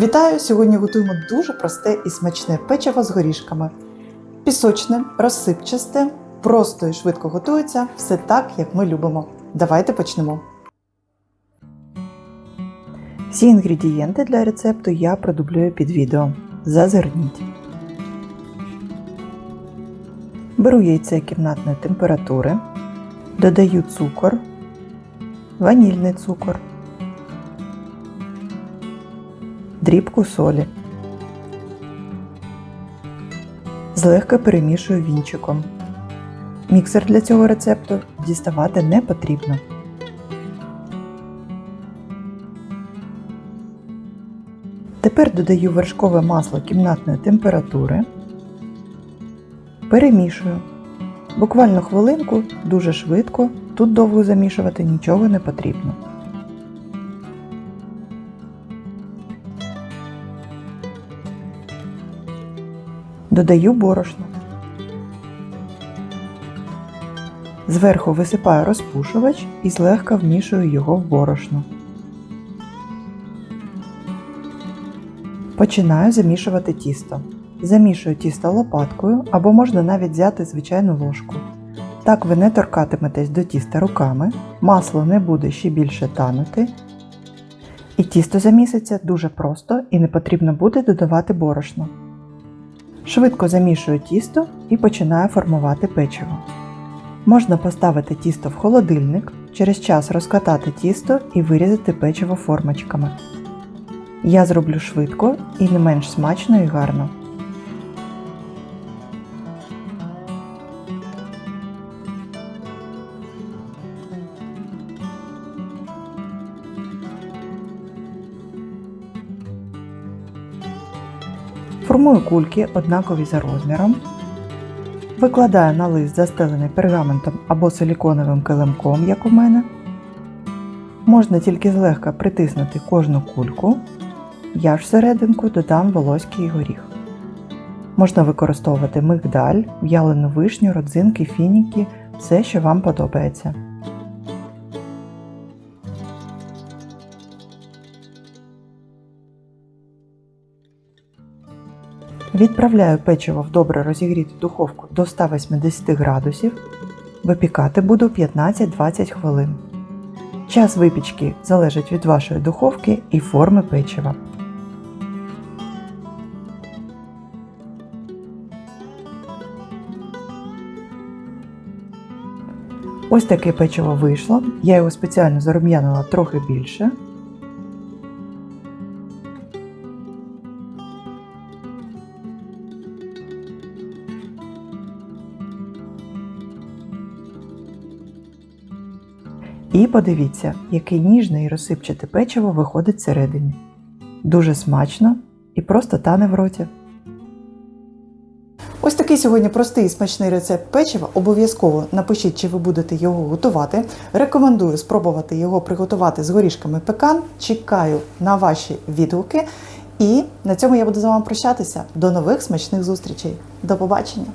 Вітаю! Сьогодні готуємо дуже просте і смачне печиво з горішками. Пісочне, розсипчасте, просто і швидко готується, все так, як ми любимо. Давайте почнемо. Всі інгредієнти для рецепту я продублюю під відео. Зазирніть. Беру яйце кімнатної температури, додаю цукор, ванільний цукор, дрібку солі. Злегка перемішую вінчиком. Міксер для цього рецепту діставати не потрібно. Тепер додаю вершкове масло кімнатної температури. Перемішую. Буквально хвилинку, дуже швидко, тут довго замішувати нічого не потрібно. Додаю борошно. Зверху висипаю розпушувач і злегка вмішую його в борошно. Починаю замішувати тісто. Замішую тісто лопаткою або можна навіть взяти звичайну ложку. Так ви не торкатиметесь до тіста руками, масло не буде ще більше танути. І тісто заміситься дуже просто і не потрібно буде додавати борошно. Швидко замішую тісто і починаю формувати печиво. Можна поставити тісто в холодильник, через час розкатати тісто і вирізати печиво формочками. Я зроблю швидко і не менш смачно і гарно. Формую кульки однакові за розміром. Викладаю на лист, застелений пергаментом або силіконовим килимком, як у мене. Можна тільки злегка притиснути кожну кульку. Я ж всерединку додам волоський горіх. Можна використовувати мигдаль, в'ялену вишню, родзинки, фініки, все, що вам подобається. Відправляю печиво в добре розігріту духовку до 180 градусів. Випікати буду 15-20 хвилин. Час випічки залежить від вашої духовки і форми печива. Ось таке печиво вийшло. Я його спеціально зарум'янила трохи більше. І подивіться, яке ніжне і розсипчате печиво виходить всередині. Дуже смачно і просто тане в роті. Ось такий сьогодні простий і смачний рецепт печива. Обов'язково напишіть, чи ви будете його готувати. Рекомендую спробувати його приготувати з горішками пекан. Чекаю на ваші відгуки. І на цьому я буду з вами прощатися. До нових смачних зустрічей. До побачення!